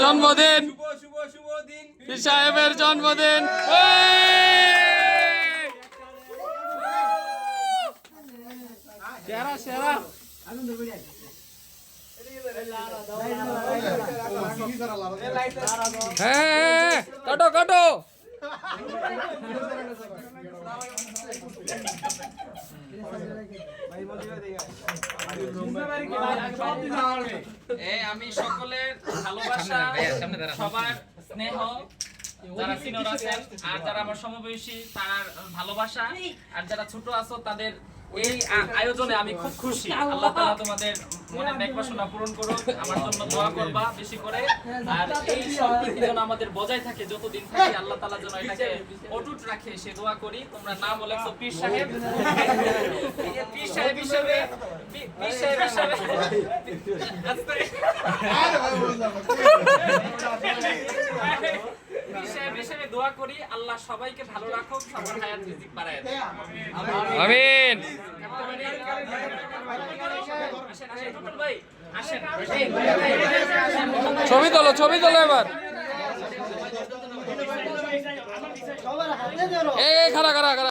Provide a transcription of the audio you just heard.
জন্মদিন। শুভ শুভ শুভ দিন। পীর সাহেবের জন্মদিন। সেরা সেরা। হ্যাঁ কাটো কাটো। এ আমি সকলের ভালোবাসা, সবার স্নেহ, যারা সিনিয়র আছেন আর যারা আমার সমবয়সী, তার ভালোবাসা। আর যারা ছোট আছো, তাদের এই আয়োজনে আমি খুব খুশি। আল্লাহ তাআলা তোমাদের নেক বাসনা পূরণ করুক আমার জন্য দোয়া করবা বেশি করে। আর এই সম্প্রীতি যেন আমাদের বজায় থাকে যতদিন থাকি আল্লাহ তাআলা যেন এটাকে অটুট রাখে সে দোয়া করি। তোমরা নাম বলেছ পীর সাহেব। পীর সাহেব হিসেবে পীর সাহেব হিসেবে। দোয়া করি আল্লাহ সবাইকে ভালো রাখুক সবার হায়াত রিজিক বাড়ায় আমিন। ছবি তোলো ছবি তোলো এবার। খারা খারা খারা